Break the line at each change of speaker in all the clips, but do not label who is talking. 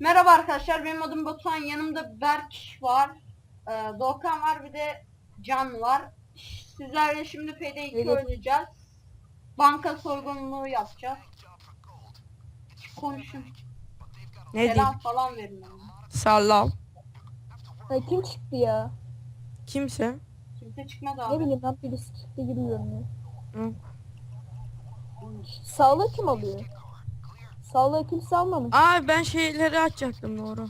Merhaba arkadaşlar benim adım Batuhan yanımda Berk var ee, Doğukan var bir de Can var Sizlerle şimdi PD2
Evet.
oynayacağız Banka soygunluğu yapacağız Konuşun
Ne?
Selam falan verin bana
Sallam.
Ha, kim çıktı ya?
Kimse.
Kimse çıkmadı
Ne
abi
bileyim ben birisi çıktı gibi görünüyor. Sağlığı kim alıyor? Sağlığı kimse almamış.
Aa ben şeyleri açacaktım doğru.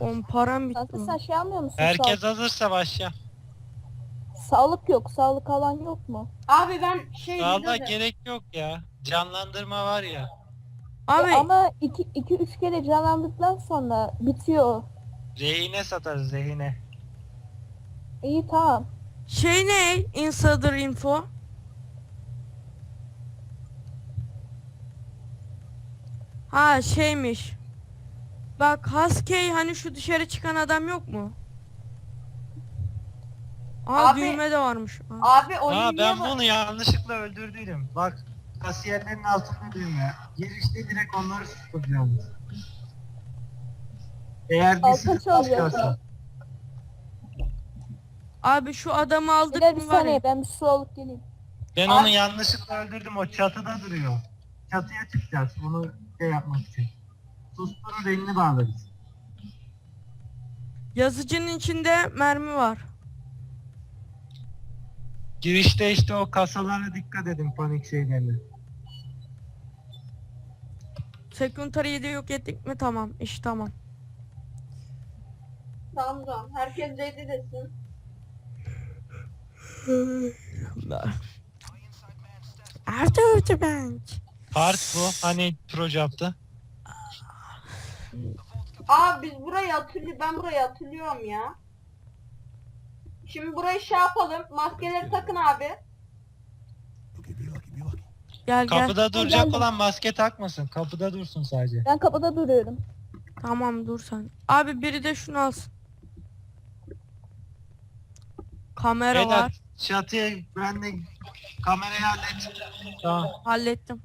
On param bitti.
Kanka sen şey almıyor musun?
Herkes hazırsa başla.
Sağ- Sağlık yok. Sağlık alan yok mu?
Abi ben şey dedim.
gerek yok ya. Canlandırma var ya.
Abi
ama 2 2 3 kere canlandıktan sonra bitiyor.
Rehine satarız rehine.
İyi tamam.
şey ne? Insider info. Ha şeymiş. Bak Husky hani şu dışarı çıkan adam yok mu? Aa
Abi-
düğme de varmış. Aa.
Abi oyun
Aa
niye
ben bunu yanlışlıkla öldürdüydüm. Bak kasiyerlerin altında düğme. Girişte direkt onları tutacağız. Eğer bir sıkıntı çıkarsa.
Abi şu adamı aldık
Beyler bir
mı var ya.
saniye ben bir su alıp geleyim.
Ben
Abi-
onu yanlışlıkla öldürdüm. O çatıda duruyor. Çatıya çıkacağız. Bunu şey yapmak için. Susturun rengini bağlarız.
Yazıcının içinde mermi var.
Girişte işte o kasalara dikkat edin panik şeylerine.
Seküntariyi de yok ettik mi? Tamam. iş tamam.
Tamam tamam herkes ready desin
After the bank.
Part bu. Hani proje yaptı.
Aa biz burayı hatırlıyor ben burayı hatırlıyorum ya Şimdi burayı şey yapalım maskeleri takın abi
Gel gel.
Kapıda duracak
geldim.
olan maske takmasın. Kapıda dursun sadece.
Ben kapıda duruyorum.
Tamam dur sen. Abi biri de şunu alsın. Kamera var.
çatıya ben de kamerayı hallet. Tamam.
Hallettim.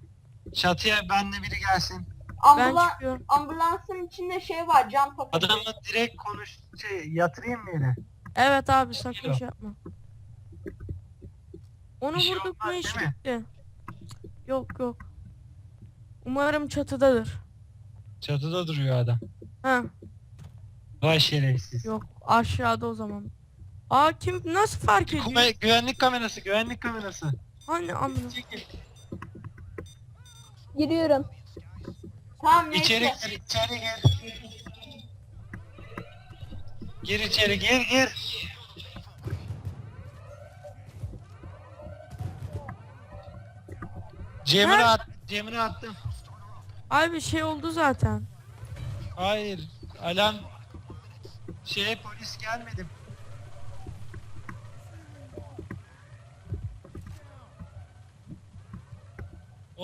Çatıya benle biri gelsin.
Ambula
çıkıyorum.
ambulansın içinde şey var cam paketi
Adamı direkt konuş şey yatırayım mı yere?
Evet abi sakın şey yapma. Onu
Bir şey
vurduk mu
olmaz,
iş
değil mi?
bitti. Yok yok. Umarım çatıdadır.
Çatıda duruyor adam.
Ha
Vay şerefsiz.
yok aşağıda o zaman. Aa kim nasıl fark ediyor?
Kuma- güvenlik kamerası, güvenlik kamerası.
Hani amına.
Çekil.
Giriyorum.
Tamam neyse
İçeri gir, içeri gir. Gir içeri, gir gir. Cemre at, Cemre attım.
Abi şey oldu zaten.
Hayır, alarm şey polis gelmedi.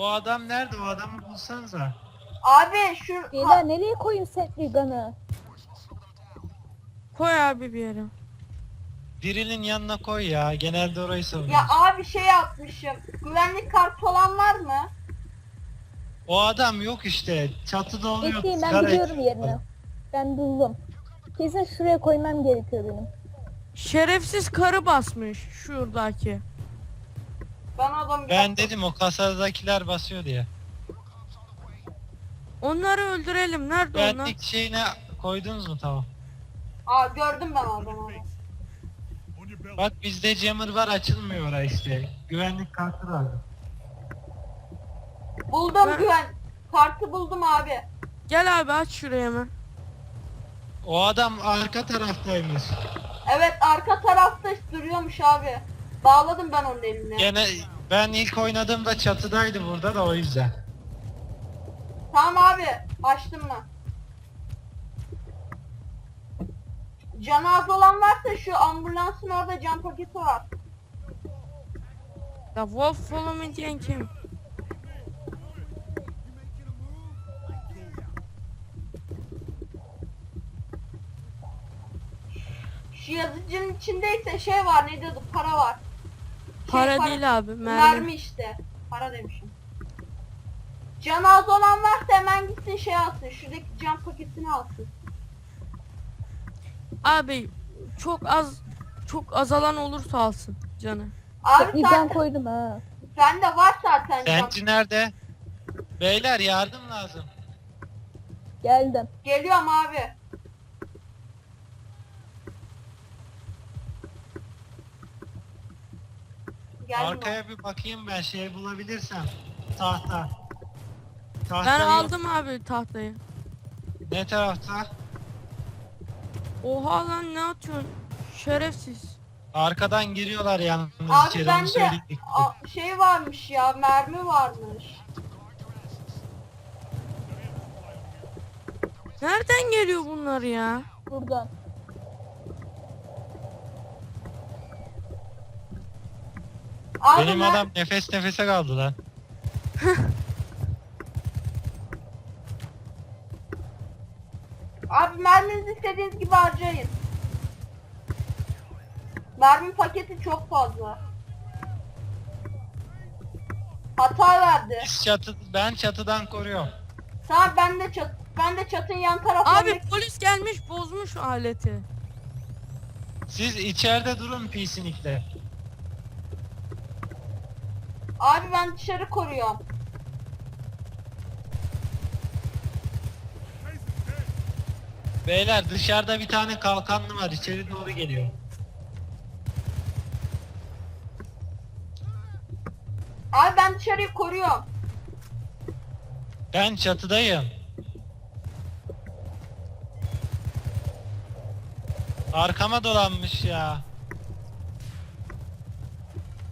O adam nerede? O adamı bulsanıza.
Abi şu
Beyler nereye koyayım Sentry Gun'ı?
Koy abi bir yere.
Birinin yanına koy ya. Genelde orayı savunuyor.
ya abi şey yapmışım güvenlik kartı olan var mı?
O adam yok işte. Çatıda oluyor.
Bekleyin ben
sigara
gidiyorum
içiyor.
yerine. Ben buldum. Kesin şuraya koymam gerekiyor benim.
Şerefsiz karı basmış şuradaki.
Ben adam
Ben dedim o kasadakiler basıyor diye.
Onları öldürelim. Nerede onlar?
Güvenlik şeyine koydunuz mu tamam.
Aa gördüm ben adamı.
Bak bizde jammer var açılmıyor orası işte. Güvenlik kartı lazım.
Buldum
Ben-
güven kartı buldum abi.
Gel abi aç şurayı hemen.
O adam arka taraftaymış.
Evet arka tarafta duruyormuş abi. Bağladım ben onun elini.
Gene ben ilk oynadığımda çatıdaydı burada da o yüzden.
Tamam abi açtım ben. Canı az olan varsa şu ambulansın orada can paketi var.
Ya Wolf follow me diyen kim?
Şu yazıcının içindeyse şey var ne diyordu para var. Şey,
Para değil abi mermi.
Mermi işte. Para demişim. Can az olan varsa hemen gitsin şey alsın. Şuradaki can paketini alsın.
Abi çok az çok azalan olursa alsın canı.
Abi
İyi ben
sen,
koydum ha.
bende var zaten can.
Zenci nerede? Beyler yardım lazım.
Geldim.
Geliyorum abi. Geldim abi.
Arkaya bir bakayım ben şey bulabilirsem. Tahta. Tahta
Ben aldım abi tahtayı.
Ne tarafta?
Oha lan ne atıyorsun? Şerefsiz.
Arkadan giriyorlar yalnız
Abi
içeri onu
bende
söyledik.
a- şey varmış ya mermi varmış.
Nereden geliyor bunlar ya?
Buradan.
Abi
Benim
mer-
adam nefes nefese kaldı lan.
Abi merminizi istediğiniz gibi harcayın. Mermi paketi çok fazla. Hata verdi.
Biz çatı, ben çatıdan koruyorum.
Tamam ben de çat ben de çatın yan tarafına
Abi polis gelmiş bozmuş aleti.
Siz içeride durun pisinikle.
Abi ben dışarı koruyorum.
Beyler dışarıda bir tane kalkanlı var içeri doğru geliyor.
Abi ben dışarıyı koruyorum.
Ben çatıdayım. Arkama dolanmış ya.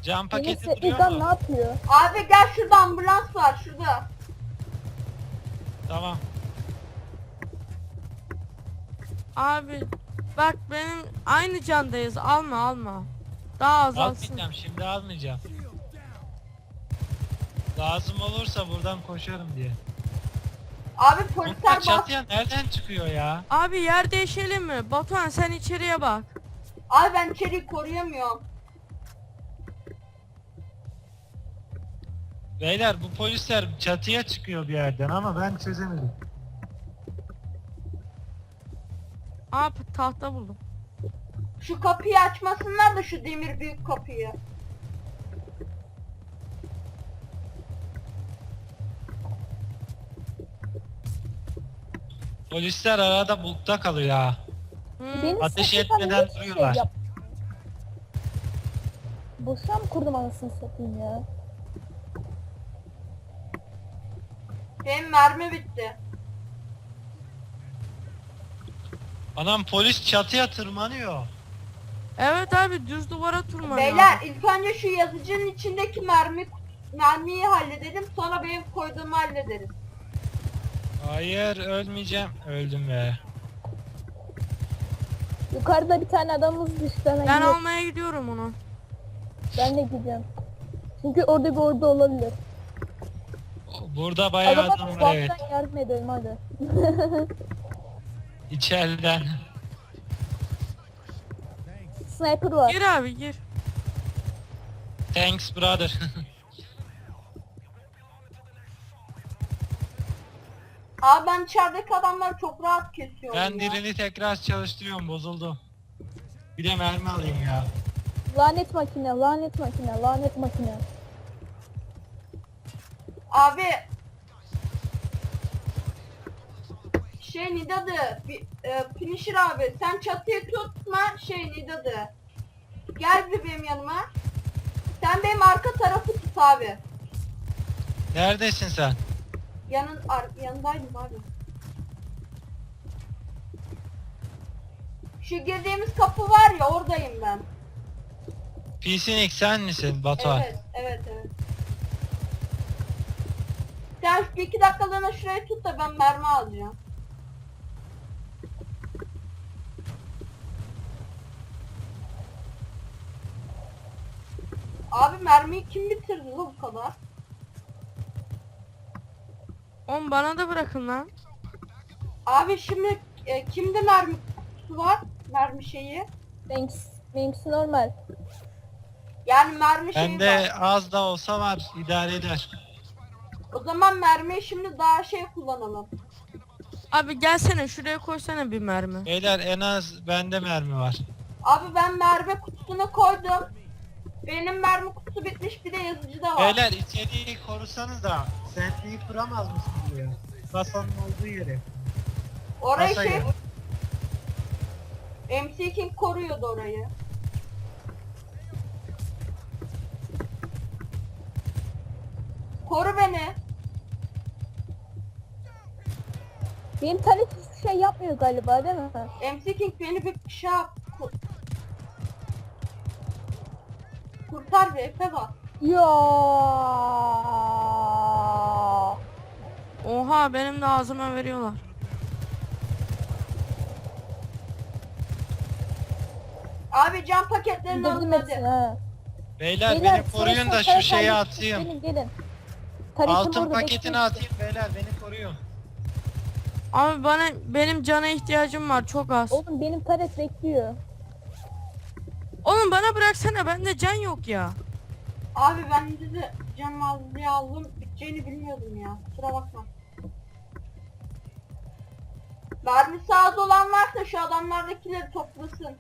Cam paketi duruyor
Setli'den ne
mu?
yapıyor?
Abi gel şurada ambulans var şurada.
Tamam.
Abi bak benim aynı candayız alma alma. Daha azalsın.
Almayacağım şimdi almayacağım. Lazım olursa buradan koşarım diye.
Abi polisler bas.
çatıya nereden çıkıyor ya?
Abi yer değişelim mi? Batuhan sen içeriye bak.
Abi ben içeriği koruyamıyorum.
Beyler bu polisler çatıya çıkıyor bir yerden ama ben çözemedim.
Aa tahta buldum.
Şu kapıyı açmasınlar da şu demir büyük kapıyı.
Polisler arada bulutta kalıyor ha.
Hmm.
Benim
Ateş etmeden
hiçbir
duruyorlar.
yap- Boşuna mı kurdum anasını satayım ya?
Benim mermi bitti.
Anam polis çatıya tırmanıyor.
Evet abi düz duvara tırmanıyor.
Beyler ilk önce şu yazıcının içindeki mermi mermiyi halledelim sonra benim koyduğumu hallederiz.
Hayır ölmeyeceğim. Öldüm be.
Yukarıda bir tane adamımız dıştan
Ben
gidiyor.
almaya gidiyorum onu.
Ben de gideceğim. Çünkü orada bir orada olabilir.
Burada bayağı
Adama
adam var evet.
uzaktan yardım edelim hadi.
İçeriden.
Sniper var.
Gir abi gir.
Thanks brother.
Abi ben içerideki adamları çok rahat kesiyorum
ben
ya.
dirini tekrar çalıştırıyorum bozuldu. Bir de mermi alayım ya.
Lanet makine, lanet makine, lanet makine.
Abi şey Nidadı e, Finisher abi sen çatıyı tutma şey Nidadı. Gel bir benim yanıma. Sen benim arka tarafı tut abi.
Neredesin sen?
Yanın ar, yanındaydım abi. Şu girdiğimiz kapı var ya oradayım ben.
Pisinik sen misin Batuhan?
Evet evet evet. Sen bir iki dakikalığına şurayı tut da ben mermi alacağım Abi mermiyi kim bitirdi lan bu kadar?
On bana da bırakın lan.
Abi şimdi e, kimde mermi kutusu var? Mermi şeyi.
Benimkisi, benimkisi normal.
Yani mermi şeyi var.
Bende az da olsa var idare eder.
O zaman mermiyi şimdi daha şey kullanalım.
Abi gelsene şuraya koysana bir mermi.
Beyler en az bende mermi var.
Abi ben mermi kutusunu koydum. Benim mermi kutusu bitmiş bir de yazıcı da var.
Beyler içeriği korusanız da sentliği kuramaz mısın buraya? Kasanın olduğu yere.
Orayı
Masayı.
şey... MC King koruyordu orayı. Koru beni.
Benim taret hiçbir şey yapmıyor galiba değil mi?
MC King beni bir şey yap. Kurtar bir Efe bak.
Ya.
Oha benim de ağzıma veriyorlar.
Abi cam paketlerini alın
hepsini
hadi.
ha.
Beyler,
Beyler,
beni koruyun da şu şeyi atayım.
Gelin gelin. Taretim
Altın
orada
paketini
bekliyor.
atayım beyler beni koruyun.
Abi bana benim cana ihtiyacım var çok az.
Oğlum benim taret bekliyor.
Oğlum bana bıraksana bende can yok ya.
Abi ben de cam az diye aldım. Biteceğini bilmiyordum ya. Kusura bakma. Mermisi az olan varsa şu adamlardakileri toplasın.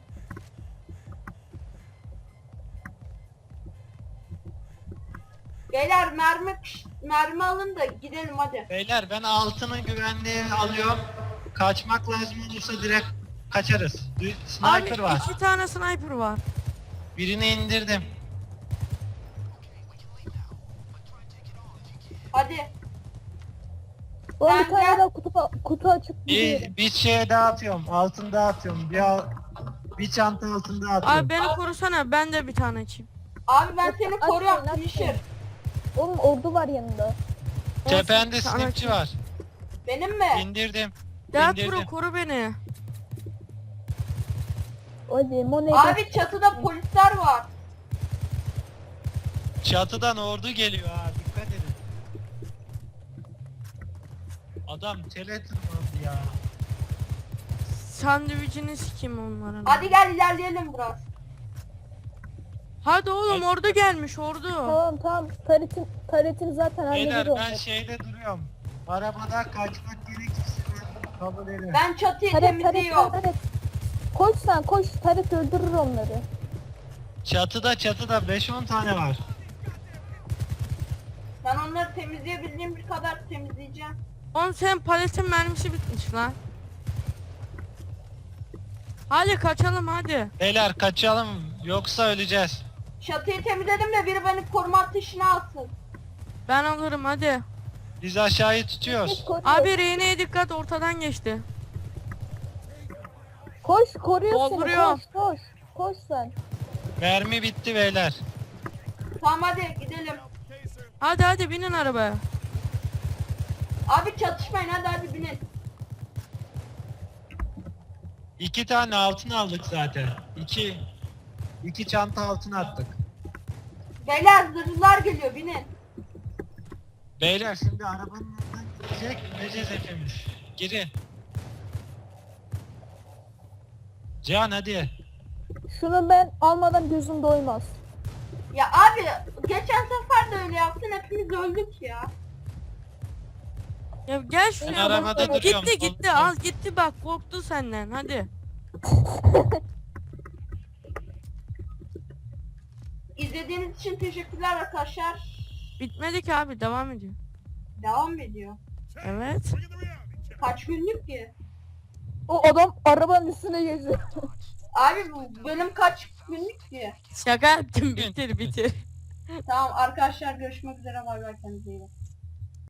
Beyler mermi mermi alın da gidelim hadi.
Beyler ben altının güvenliğini alıyorum. Kaçmak lazım olursa direkt kaçarız. Sniper
Abi
var.
iki tane sniper var.
Birini indirdim.
Hadi.
Oğlum
Ben
bir tane
gel-
daha kutu, kutu açıp gidiyorum.
Bir, bir şeye dağıtıyorum. Altın dağıtıyorum. Bir, al- bir çanta altın dağıtıyorum.
Abi beni korusana ben de bir tane açayım.
Abi ben seni koruyorum
atmayın.
finisher.
Oğlum ordu var yanında.
Tepende
sana
snipçi
açayım.
var.
Benim mi?
İndirdim. İndirdim.
Pro koru beni.
Hadi Monet.
Abi çatıda polisler var.
Çatıdan ordu geliyor ha. Dikkat edin. Adam tele tırmandı ya.
Sandviçini sikeyim onların.
Hadi gel ilerleyelim biraz.
Hadi oğlum ordu gelmiş ordu.
Tamam tamam. Taretin, taretin zaten
Beyler
hallediyor.
ben şeyde duruyorum. Arabada kaçmak gerekirse ben kabul ederim.
Ben çatıyı
Taret taret
temizliyorum.
taret. Koş sen koş. Taret öldürür onları.
Çatıda çatıda 5-10 tane var.
Ben onları temizleyebildiğim bir kadar temizleyeceğim.
Oğlum senin paletin mermisi bitmiş lan. Hadi kaçalım hadi.
Beyler kaçalım yoksa öleceğiz.
Çatıyı temizledim de biri beni koruma ateşine alsın.
Ben alırım hadi.
Biz aşağıyı tutuyoruz.
Abi rehineye dikkat ortadan geçti.
Koş koruyor seni.
Dolduruyor.
Koş koş. Koş sen.
Mermi bitti beyler.
Tamam hadi gidelim.
Hadi hadi binin arabaya.
Abi çatışmayın hadi hadi binin.
İki tane altın aldık zaten. İki. iki çanta altın attık.
Beyler zırhlar geliyor binin.
Beyler şimdi arabanın önünden gidecek gideceğiz hepimiz. Girin. Can hadi.
Şunu ben almadan gözüm doymaz.
Ya abi geçen sefer de öyle yaptın hepimiz öldük ya.
Ya gel
Ben
şuraya.
arabada duruyorum.
Gitti gitti al gitti bak korktu senden hadi.
İzlediğiniz için teşekkürler arkadaşlar.
Bitmedi ki abi devam ediyor.
Devam ediyor.
Evet.
Kaç günlük ki?
O adam arabanın üstüne geziyor.
Abi bu bölüm kaç günlük ki?
Şaka yaptım bitir bitir.
Tamam arkadaşlar görüşmek üzere bay bay kendinize iyi bakın.